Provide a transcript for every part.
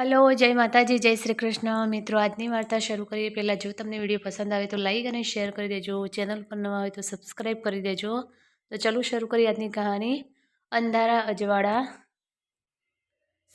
Hello, જય માતાજી, જય શ્રી કૃષ્ણ. મિત્રો, આજની વાર્તા શરૂ કરીએ. પહેલાં જો તમને વીડિયો પસંદ આવે તો લાઈક અને શેર કરી દેજો. ચેનલ પર નવા હોય તો સબસ્ક્રાઈબ કરી દેજો. તો ચાલુ શરૂ કરીએ આજની કહાની. અંધારા અજવાળા.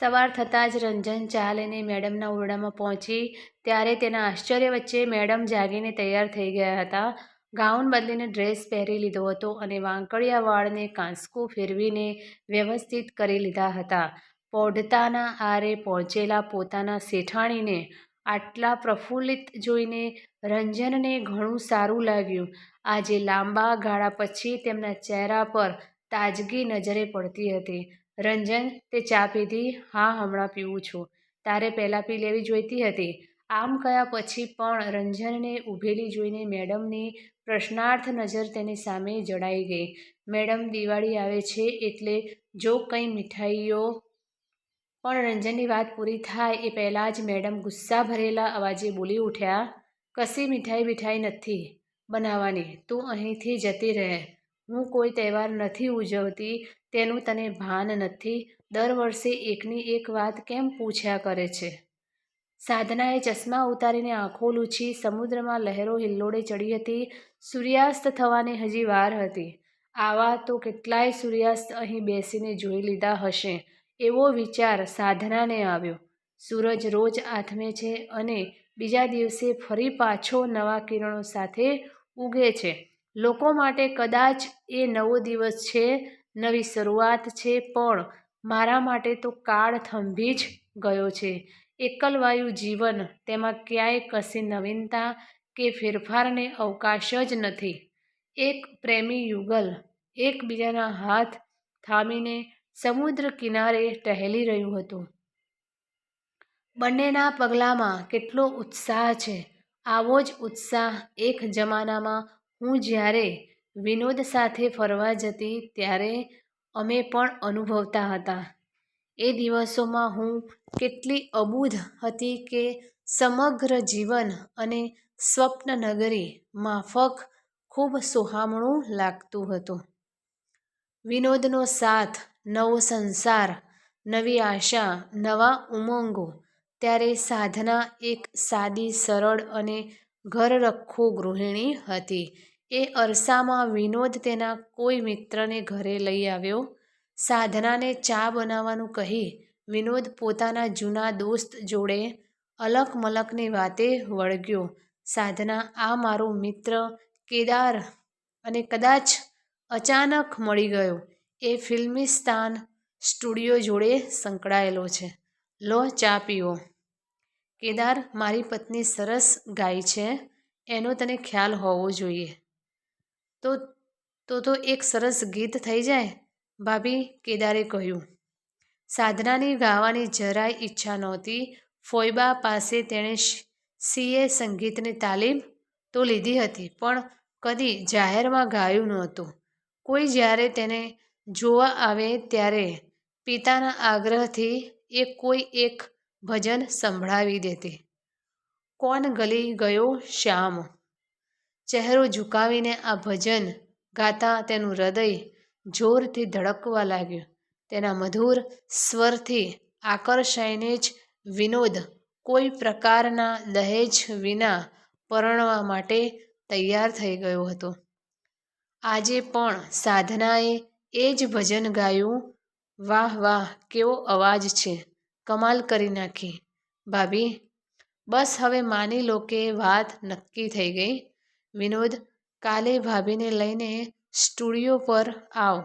સવાર થતાં જ રંજન ચા લઈને મેડમના ઓરડામાં પહોંચી. ત્યારે તેના આશ્ચર્ય વચ્ચે મેડમ જાગીને તૈયાર થઈ ગયા હતા. ગાઉન બદલીને ડ્રેસ પહેરી લીધો હતો અને વાંકડિયા વાળને કાંસકું ફેરવીને વ્યવસ્થિત કરી લીધા હતા. પૌઢતાના આરે પહોંચેલા પોતાના શેઠાણીને આટલા પ્રફુલ્લિત જોઈને રંજનને ઘણું સારું લાગ્યું. આજે લાંબા ગાળા પછી તેમના ચહેરા પર તાજગી નજરે પડતી હતી. રંજન, તે ચા પીધી? હા, હમણાં પીવું છું. તારે પહેલાં પી લેવી જોઈતી હતી? આમ કયા પછી પણ રંજનને ઊભેલી જોઈને મેડમની પ્રશ્નાર્થ નજર તેની સામે જડાઈ ગઈ. મેડમ, દિવાળી આવે છે એટલે જો કંઈ મીઠાઈઓ પણ રંજનની વાત પૂરી થાય એ પહેલાં જ મેડમ ગુસ્સા ભરેલા અવાજે બોલી ઉઠ્યા, કશી મીઠાઈ મીઠાઈ નથી બનાવવાની, તું અહીંથી જતી રહે. હું કોઈ તહેવાર નથી ઉજવતી, તેનું તને ભાન નથી. દર વર્ષે એકની એક વાત કેમ પૂછ્યા કરે છે? સાધનાએ ચશ્મા ઉતારીને આંખો લૂછી સમુદ્રમાં લહેરો હિલ્લોડે ચડી હતી. સૂર્યાસ્ત થવાની હજી વાર હતી. આવા તો કેટલાય સૂર્યાસ્ત અહીં બેસીને જોઈ લીધા હશે. એવો વિચાર સાધનાને આવ્યો. સૂરજ રોજ આથમે છે અને બીજા દિવસે ફરી પાછો નવા કિરણો સાથે ઉગે છે. લોકો માટે કદાચ એ નવો દિવસ છે, નવી શરૂઆત છે, પણ મારા માટે તો કાળ થંભી જ ગયો છે. એકલવાયુ જીવન, તેમાં ક્યાંય કશી નવીનતા કે ફેરફારને અવકાશ જ નથી. એક પ્રેમી યુગલ, એકબીજાના હાથ થામીને સમુદ્ર કિનારે ટહેલી રહ્યું હતું. બંનેના પગલામાં કેટલો ઉત્સાહ છે. આવો જ ઉત્સાહ એક જમાનામાં હું જ્યારે વિનોદ સાથે ફરવા જતી ત્યારે અમે પણ અનુભવતા હતા. એ દિવસોમાં હું કેટલી અબૂધ હતી કે સમગ્ર જીવન અને સ્વપ્ન નગરી માફક ખૂબ સુહામણું લાગતું હતું. વિનોદનો સાથ નવો સંસાર, નવી આશા, નવા ઉમંગો. ત્યારે સાધના એક સાદી, સરળ અને ઘરરખો ગૃહિણી હતી. એ અરસામાં વિનોદ તેના કોઈ મિત્રને ઘરે લઈ આવ્યો. સાધનાને ચા બનાવવાનું કહી વિનોદ પોતાના જૂના દોસ્ત જોડે અલક મલકની વાતે વળગ્યો. સાધના, આ મારો મિત્ર કેદાર. અને કદાચ અચાનક મળી ગયો. એ ફિલ્મિસ્તાન સ્ટુડિયો જોડે સંકળાયેલો છે. લો, ચા પીવો કેદાર મારી પત્ની સરસ ગાય છે, એનો તને ખ્યાલ હોવો જોઈએ. તો તો તો એક સરસ ગીત થઈ જાય? ભાભી કેદારે કહ્યું. સાધનાની ગાવાની જરાય ઈચ્છા નહોતી. ફોઈબા પાસે તેણે સીએ સંગીતની તાલીમ તો લીધી હતી, પણ કદી જાહેરમાં ગાયું નહોતું. કોઈ જ્યારે તેને જોવા આવે ત્યારે પિતાના આગ્રહથી એ કોઈ એક ભજન સંભળાવી દેતી. કોણ ગલી ગયો શ્યામ? ચહેરો ઝુકાવીને આ ભજન ગાતા તેનું હૃદય જોરથી ધડકવા લાગ્યું. તેના મધુર સ્વરથી આકર્ષાઈને જ વિનોદ કોઈ પ્રકારના દહેજ વિના પરણવા માટે તૈયાર થઈ ગયો હતો. આજે પણ સાધનાએ એ જ ભજન ગાયું, વાહ વાહ, કેવો અવાજ છે, કમાલ કરી નાખી. ભાભી, બસ હવે માની લો કે વાત નક્કી થઈ ગઈ. વિનોદ, કાલે ભાભીને લઈને સ્ટુડિયો પર આવ.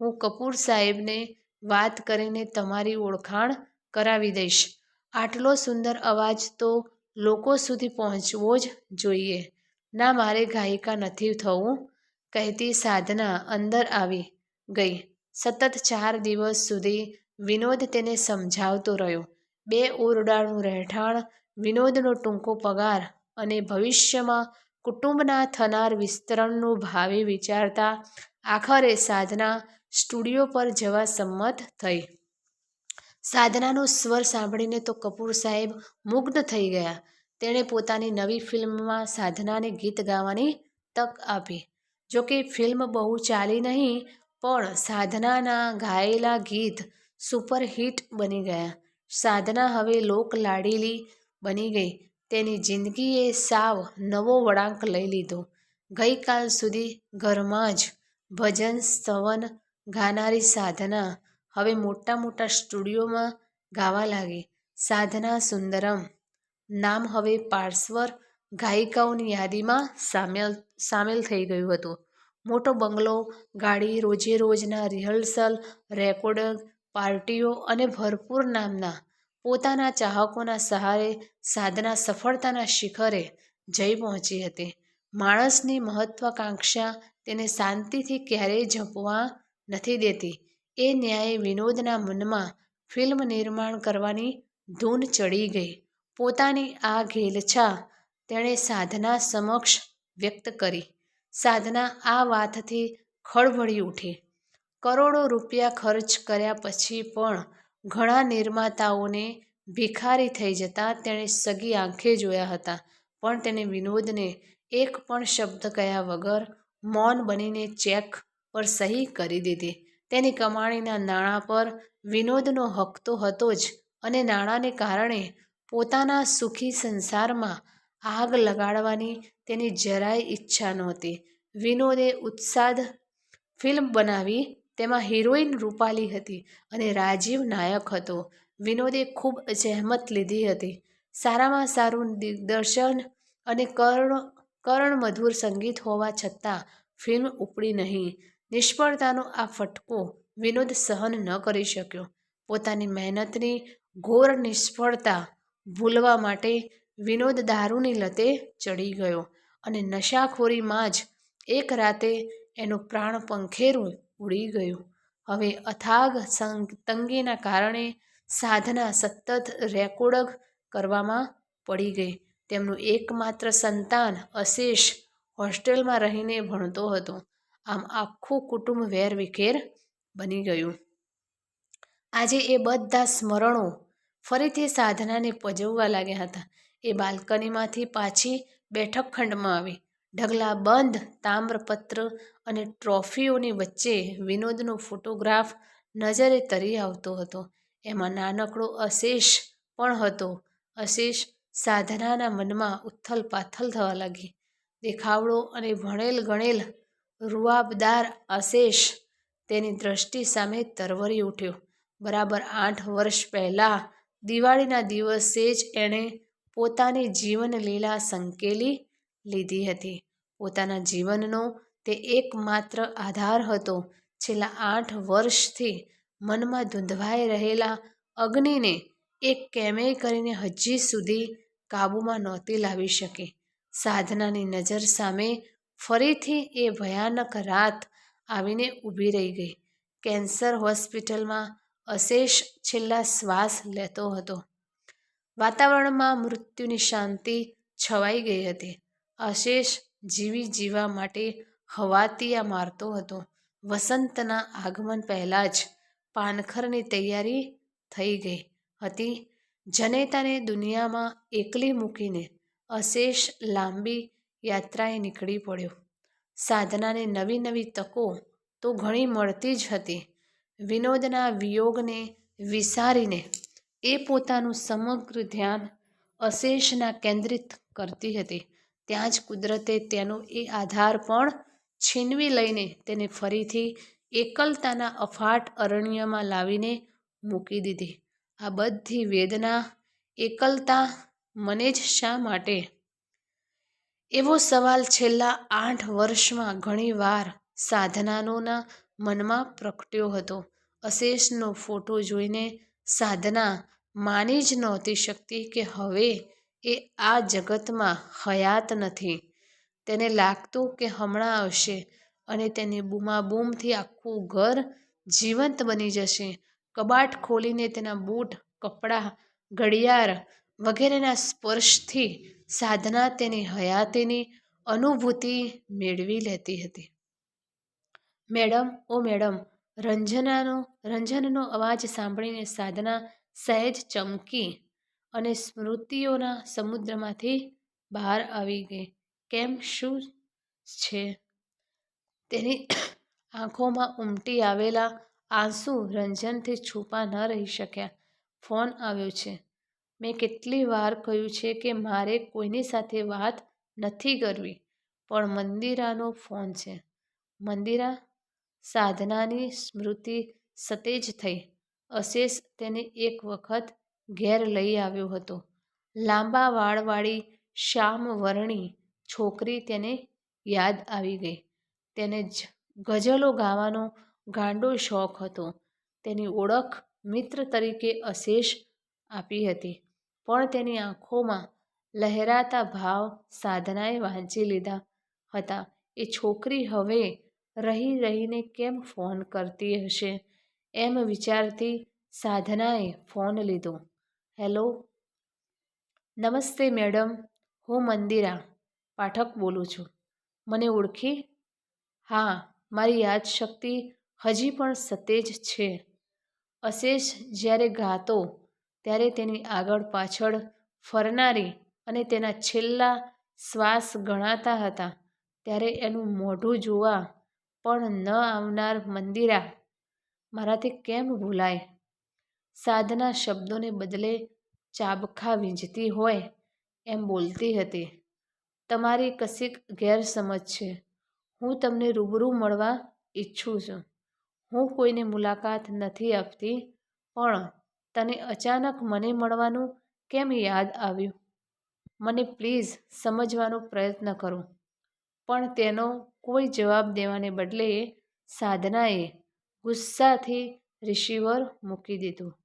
હું કપૂર સાહેબને વાત કરીને તમારી ઓળખાણ કરાવી દઈશ. આટલો સુંદર અવાજ તો લોકો સુધી પહોંચવો જ જોઈએ. ના, મારે ગાયિકા નથી થવું, કહેતી સાધના અંદર આવી. ગઈ. સતત ચાર દિવસ સુધી વિનોદ તેને સમજાવતો રહ્યો. બે ઓરડાનું રહેઠાણ, વિનોદનો ટૂંકો પગાર અને ભવિષ્યમાં કુટુંબના થનાર વિસ્તરણનું ભાવિ વિચારતા આખરે સાધના સ્ટુડિયો પર જવા સંમત થઈ. સાધનાનો સ્વર સાંભળીને તો કપૂર સાહેબ મુગ્ધ થઈ ગયા. તેણે પોતાની નવી ફિલ્મમાં સાધનાને ગીત ગાવાની તક આપી. જોકે ફિલ્મ બહુ ચાલી નહીં પણ સાધનાના ગાયેલા ગીત સુપરહિટ બની ગયા. સાધના હવે લોકલાડીલી બની ગઈ. તેની જિંદગીએ સાવ નવો વળાંક લઈ લીધો. ગઈકાલ સુધી ઘરમાં જ ભજન સ્તવન ગાનારી સાધના હવે મોટા મોટા સ્ટુડિયોમાં ગાવા લાગી. સાધના સુંદરમ નામ હવે પાર્શ્વર ગાયિકાઓની યાદીમાં સામેલ સામેલ થઈ ગયું હતું. મોટો બંગલો, ગાડી રોજે રોજના રિહર્સલ, રેકોર્ડ, પાર્ટીઓ અને ભરપૂર નામના, પોતાના ચાહકોના સહારે, સાધના સફળતાના શિખરે જઈ પહોંચી હતી. માણસની મહત્વાકાંક્ષા તેને શાંતિથી ક્યારેય ઝંપવા નથી દેતી. એ ન્યાયે વિનોદના મનમાં ફિલ્મ નિર્માણ કરવાની ધૂન ચડી ગઈ. પોતાની આ ઘેલછા તેણે સાધના સમક્ષ વ્યક્ત કરી. સાધના આ વાતથી ખળભળી ઉઠી. કરોડો રૂપિયા ખર્ચ કર્યા પછી પણ ઘણા નિર્માતાઓને ભિખારી થઈ જતા તેણે સગી આંખે જોયા હતા, પણ તેણે વિનોદને એક પણ શબ્દ કહ્યા વગર મૌન બનીને ચેક પર સહી કરી દીધી. તેની કમાણીના નાણાં પર વિનોદનો હક તો હતો જ અને નાણાંને કારણે પોતાના સુખી સંસારમાં આગ લગાડવાની તેની જરાય ઈચ્છા નહોતી. વિનોદે ઉત્સાદ ફિલ્મ બનાવી તેમાં હિરોઈન રૂપાલી હતી અને રાજીવ નાયક હતો. વિનોદે ખૂબ જહેમત લીધી હતી. સારામાં સારું દિગ્દર્શન અને કર્ણ કર્ણ મધુર સંગીત હોવા છતાં ફિલ્મ ઉપડી નહીં. નિષ્ફળતાનો આ ફટકો વિનોદ સહન ન કરી શક્યો. પોતાની મહેનતની ઘોર નિષ્ફળતા ભૂલવા માટે વિનોદ દારૂની લતે ચડી ગયો અને નશાખોરીમાં જ એક રાતે એનું પ્રાણ પંખેરું ઉડી ગયું. હવે અથાગ તંગીના કારણે સાધના સતત રેકોર્ડ કરવામાં પડી ગઈ. તેમનું એકમાત્ર સંતાન અશેષ હોસ્ટેલમાં રહીને ભણતો હતો. આમ આખું કુટુંબ વેરવિખેર બની ગયું. આજે એ બધા સ્મરણો ફરીથી સાધનાને પજવવા લાગ્યા હતા. એ બાલ્કનીમાંથી પાછી બેઠક ખંડમાં આવી. ઢગલા બંધ, તામ્રપત્ર અને ટ્રોફીઓની વચ્ચે વિનોદનો ફોટોગ્રાફ નજરે તરી આવતો હતો. એમાં નાનકડો અશેષ પણ હતો. અશેષ સાધનાના મનમાં ઉથલ પાથલ થવા લાગી. દેખાવડો અને ભણેલ ગણેલ રૂઆબદાર અશેષ તેની દ્રષ્ટિ સામે તરવરી ઉઠ્યો. બરાબર આઠ વર્ષ પહેલાં દિવાળીના દિવસે જ એણે પોતાની જીવનલીલા સંકેલી લીધી હતી. પોતાના જીવનનો તે એકમાત્ર આધાર હતો. છેલ્લા આઠ વર્ષથી મનમાં ધૂંધવાઈ રહેલા અગ્નિને એક કેમેય કરીને હજી સુધી કાબૂમાં નહોતી લાવી શકી. સાધનાની નજર સામે ફરીથી એ ભયાનક રાત આવીને ઊભી રહી ગઈ. કેન્સર હોસ્પિટલમાં અશેષ છેલ્લા શ્વાસ લેતો હતો. વાતાવરણમાં મૃત્યુની શાંતિ છવાઈ ગઈ હતી. અશેષ જીવી જીવા માટે હવાતિયા મારતો હતો. વસંતના આગમન પહેલાં જ પાનખરની તૈયારી થઈ ગઈ હતી. જનેતાને દુનિયામાં એકલી મૂકીને અશેષ લાંબી યાત્રાએ નીકળી પડ્યો. સાધનાને નવી નવી તકો તો ઘણી મળતી જ હતી. વિનોદના વિયોગને વિસારીને એ પોતાનું સમગ્ર ધ્યાન અશેષના કેન્દ્રિત કરતી હતી. ત્યાં જ કુદરતે તેનો એ આધાર પણ છીનવી લઈને તેને ફરીથી એકલતાના અફાટ અરણ્યમાં લાવીને મૂકી દીધી. આ બધી વેદના, એકલતા મને જ શા માટે? એવો સવાલ છેલ્લા આઠ વર્ષમાં ઘણીવાર સાધનાનોના મનમાં પ્રગટ્યો હતો. અશેષનો ફોટો જોઈને સાધના માની જ નહોતી શકતી કે હવે એ આ જગતમાં હયાત નથી. તેને લાગતું કે હમણાં આવશે અને તેની બૂમાબૂમથી આખું ઘર જીવંત બની જશે. કબાટ ખોલીને તેના બૂટ, કપડાં, ઘડિયાળ વગેરેના સ્પર્શથી સાધના તેની હયાતીની અનુભૂતિ મેળવી લેતી હતી. મેડમ, ઓ મેડમ રંજનાનો, રંજનનો અવાજ સાંભળીને સાધના સહેજ ચમકી અને સ્મૃતિઓના સમુદ્રમાંથી બહાર આવી ગઈ. કેમ? શું છે? તેની આંખોમાં ઉમટી આવેલા આંસુ રંજનથી છૂપા ન રહી શક્યા. ફોન આવ્યો છે. મેં કેટલી વાર કહ્યું છે કે મારે કોઈની સાથે વાત નથી કરવી, પણ મંદિરાનો ફોન છે. મંદિરા? સાધનાની સ્મૃતિ સતેજ થઈ. અશેષ તેને એક વખત ઘેર લઈ આવ્યો હતો. લાંબા વાળવાળી શ્યામ વર્ણી છોકરી તેને યાદ આવી ગઈ. તેને જ ગઝલો ગાવાનો ગાંડો શોખ હતો. તેની ઓળખ મિત્ર તરીકે અશેષ આપી હતી. પણ તેની આંખોમાં લહેરાતા ભાવ સાધનાએ વાંચી લીધા હતા. એ છોકરી હવે રહી રહીને કેમ ફોન કરતી હશે? એમ વિચારતી સાધનાએ ફોન લીધો. હેલો? નમસ્તે મેડમ, હું મંદિરા, પાઠક બોલું છું. મને ઓળખી? હા, મારી યાદશક્તિ હજી પણ સતેજ છે. અશેષ જ્યારે ગાતો, ત્યારે તેની આગળ પાછળ ફરનારી અને તેના છેલ્લા શ્વાસ ગણાતા હતા. ત્યારે એનું મોઢું જોવા પણ ન આવનાર મંદિરા મારાથી કેમ ભૂલાય? સાધના શબ્દોને બદલે ચાબખા વીંઝતી હોય એમ બોલતી હતી. તમારી કશીક ગેરસમજ છે. હું તમને રૂબરૂ મળવા ઈચ્છું છું. હું કોઈને મુલાકાત નથી આપતી, પણ તને અચાનક મને મળવાનું કેમ યાદ આવ્યું? મને પ્લીઝ સમજવાનો પ્રયત્ન કરો. પણ તેનો કોઈ જવાબ દેવાને બદલે સાધનાએ ગુસ્સાથી રિસીવર મૂકી દીધું.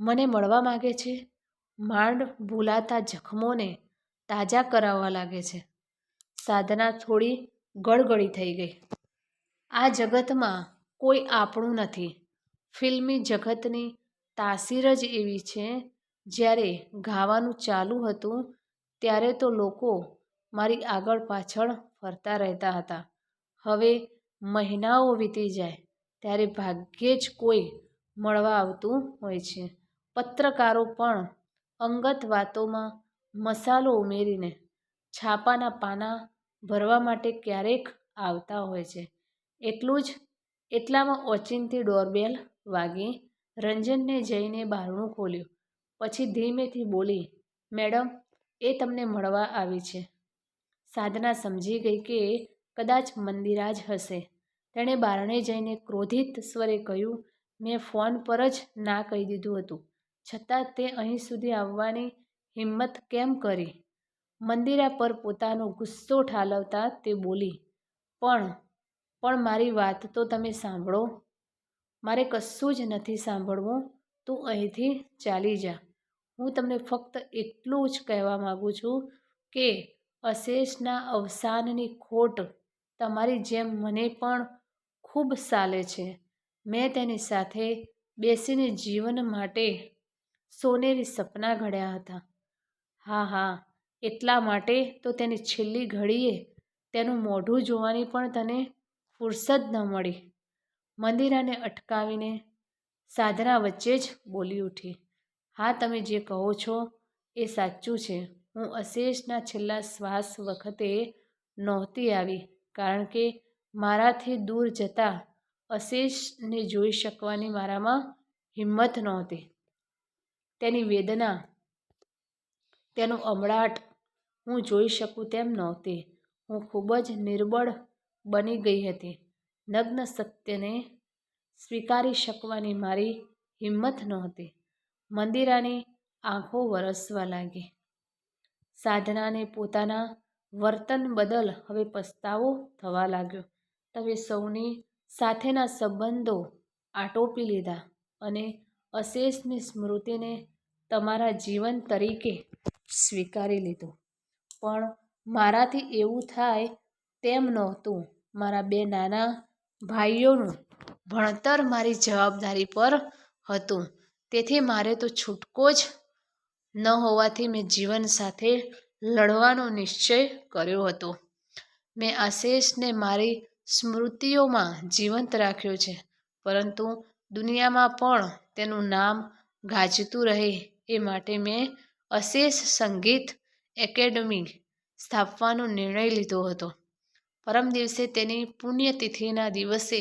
મને મળવા માગે છે? માંડ ભૂલાતા જખમોને તાજા કરાવવા લાગે છે. સાધના થોડી ગળગળી થઈ ગઈ. આ જગતમાં કોઈ આપણું નથી. ફિલ્મી જગતની તાસીર જ એવી છે, જ્યારે ગાવાનું ચાલુ હતું, ત્યારે તો લોકો મારી આગળ પાછળ ફરતા રહેતા હતા. હવે મહિનાઓ વીતી જાય, ત્યારે ભાગ્યે જ કોઈ મળવા આવતું હોય છે. પત્રકારો પણ અંગત વાતોમાં મસાલો ઉમેરીને છાપાના પાના ભરવા માટે ક્યારેક આવતા હોય છે. એટલું જ એટલામાં ઓચિંતી ડોરબેલ વાગી રંજનને જઈને બારણું ખોલ્યું. પછી ધીમેથી બોલી, મેડમ, એ તમને મળવા આવી છે. સાધના સમજી ગઈ કે કદાચ મંદિરા જ હશે. તેણે બારણે જઈને ક્રોધિત સ્વરે કહ્યું, મેં ફોન પર જ ના કહી દીધું હતું. છતાં તે અહીં સુધી આવવાની હિંમત કેમ કરી? મંદિરા પર પોતાનો ગુસ્સો ઠાલવતા તે બોલી, પણ પણ મારી વાત તો તમે સાંભળો. મારે કશું જ નથી સાંભળવું. તું અહીંથી ચાલી જા. હું તમને ફક્ત એટલું જ કહેવા માગું છું કે અશેષના અવસાનની ખોટ તમારી જેમ મને પણ ખૂબ સાલે છે. મેં તેની સાથે બેસીને જીવન માટે સોનેરી સપના ઘડ્યા હતા. હા હા, એટલા માટે તો તેની છેલ્લી ઘડીએ તેનું મોઢું જોવાની પણ તને ફુરસદ ન મળી. મંદિરાને અટકાવીને સાધના વચ્ચે જ બોલી ઉઠી. હા, તમે જે કહો છો એ સાચું છે. હું અશેષના છેલ્લા શ્વાસ વખતે નહોતી આવી, કારણ કે મારાથી દૂર જતા અશેષને જોઈ શકવાની મારામાં હિંમત નહોતી. તેની વેદના, તેનું અમળાટ હું જોઈ શકું તેમ નહોતી. હું ખૂબ જ નિર્બળ બની ગઈ હતી. નગ્ન સત્યને સ્વીકારી શકવાની મારી હિંમત નહોતી. મંદિરાની આંખો વરસવા લાગી. સાધનાને પોતાના વર્તન બદલ હવે પસ્તાવો થવા લાગ્યો. તમે સૌની સાથેના સંબંધો આટોપી લીધા અને અશેષની સ્મૃતિને તમારા જીવન તરીકે સ્વીકારી લીધું. પણ મારાથી એવું થાય તેમ નહોતું. મારા બે નાના ભાઈઓનું ભણતર મારી જવાબદારી પર હતું. તેથી મારે તો છૂટકો જ ન હોવાથી મેં જીવન સાથે લડવાનો નિશ્ચય કર્યો હતો. મેં આશેષને મારી સ્મૃતિઓમાં જીવંત રાખ્યો છે, પરંતુ દુનિયામાં પણ તેનું નામ ગાજતું રહે એ માટે મેં અશેષ સંગીત એકેડમી સ્થાપવાનો નિર્ણય લીધો હતો. પરમ દિવસે તેની પુણ્યતિથિના દિવસે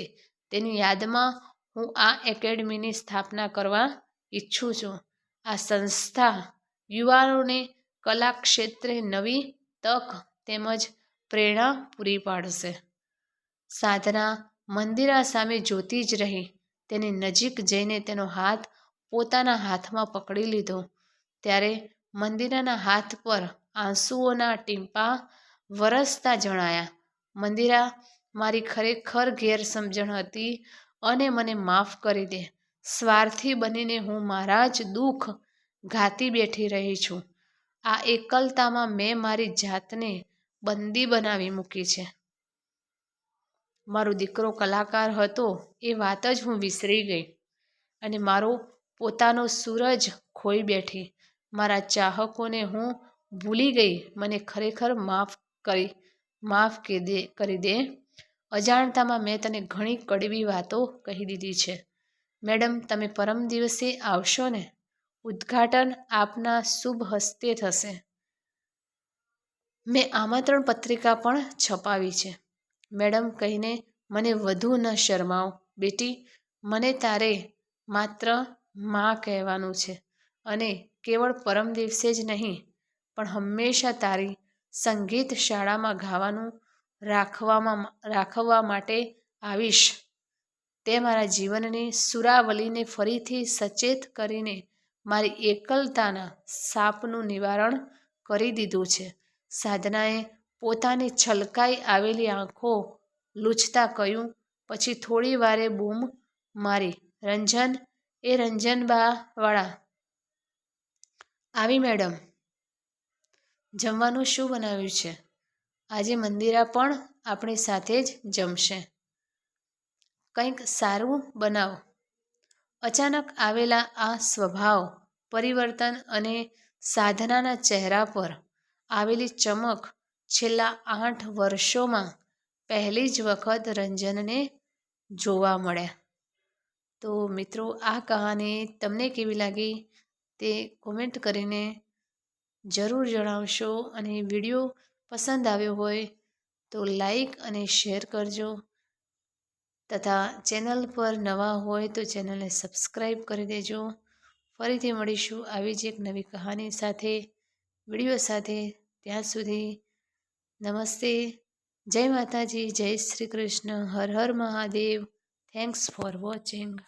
તેની યાદમાં હું આ એકેડમીની સ્થાપના કરવા ઈચ્છું છું. આ સંસ્થા યુવાનોને કલા ક્ષેત્રે નવી તક તેમજ પ્રેરણા પૂરી પાડશે. સાધના મંદિરા સામે જોતી જ રહી. તેની નજીક જઈને તેનો હાથ પોતાના હાથમાં પકડી લીધો. ત્યારે મંદિરાના હાથ પર આંસુઓના ટીમ્પા વરસતા જણાયા. મંદિરા, મારી ખરેખર ગેરસમજણ હતી અને મને માફ કરી દે. સ્વાર્થી બનીને હું મારા જ દુઃખ ગાતી બેઠી રહી છું. આ એકલતામાં મેં મારી જાતને બંદી બનાવી મૂકી છે. મારો દીકરો કલાકાર હતો, એ વાત જ હું વિસરી ગઈ અને મારો પોતાનો સૂરજ ખોઈ બેઠી. મારા ચાહકોને હું ભૂલી ગઈ, મને ખરેખર માફ કરી, માફ દે, કરી દે. અજાણતામાં મેં તને ઘણી કડવી વાતો કહી દીધી છે. મેડમ, તમે પરમ દિવસે આવશો ને? ઉદ્ઘાટન આપના શુભ હસ્તે થશે. મેં આમંત્રણ પત્રિકા પણ છપાવી છે. મેડમ કહીને, મને વધુ ન શરમાવ, બેટી. મને તારે માત્રમાં કહેવાનું છે અને કેવળ પરમ દિવસે જ નહીં, પણ હંમેશા તારી સંગીત શાળામાં ગાવાનું રાખવામાં, રાખવા માટે આવીશ. તે મારા જીવનની સુરાવલીને ફરીથી સચેત કરીને મારી એકલતાના સાપનું નિવારણ કરી દીધું છે. સાધનાએ પોતાની છલકાઈ આવેલી આંખો લૂછતા કહ્યું, પછી થોડી વારે બૂમ મારી. રંજન, એ રંજનબા વાળા આવી મેડમ. જમવાનું શું બનાવ્યું છે? આજે મંદિરા પણ આપણી સાથે જ જમશે. કંઈક સારું બનાવો. અચાનક આવેલા આ સ્વભાવ પરિવર્તન અને સાધનાના ચહેરા પર આવેલી ચમક છેલ્લા આઠ વર્ષોમાં પહેલી જ વખત રંજનને જોવા મળ્યા તો મિત્રો, આ કહાની તમને કેવી લાગી તે કોમેન્ટ કરીને જરૂર જણાવશો અને વીડિયો પસંદ આવ્યો હોય તો લાઈક અને શેર કરજો. તથા ચેનલ પર નવા હોય તો ચેનલને સબસ્ક્રાઈબ કરી દેજો. ફરીથી મળીશું આવી જ એક નવી કહાની સાથે, વીડિયો સાથે. ત્યાં સુધી નમસ્તે. જય માતાજી, જય શ્રી કૃષ્ણ. હર હર મહાદેવ. Thanks for watching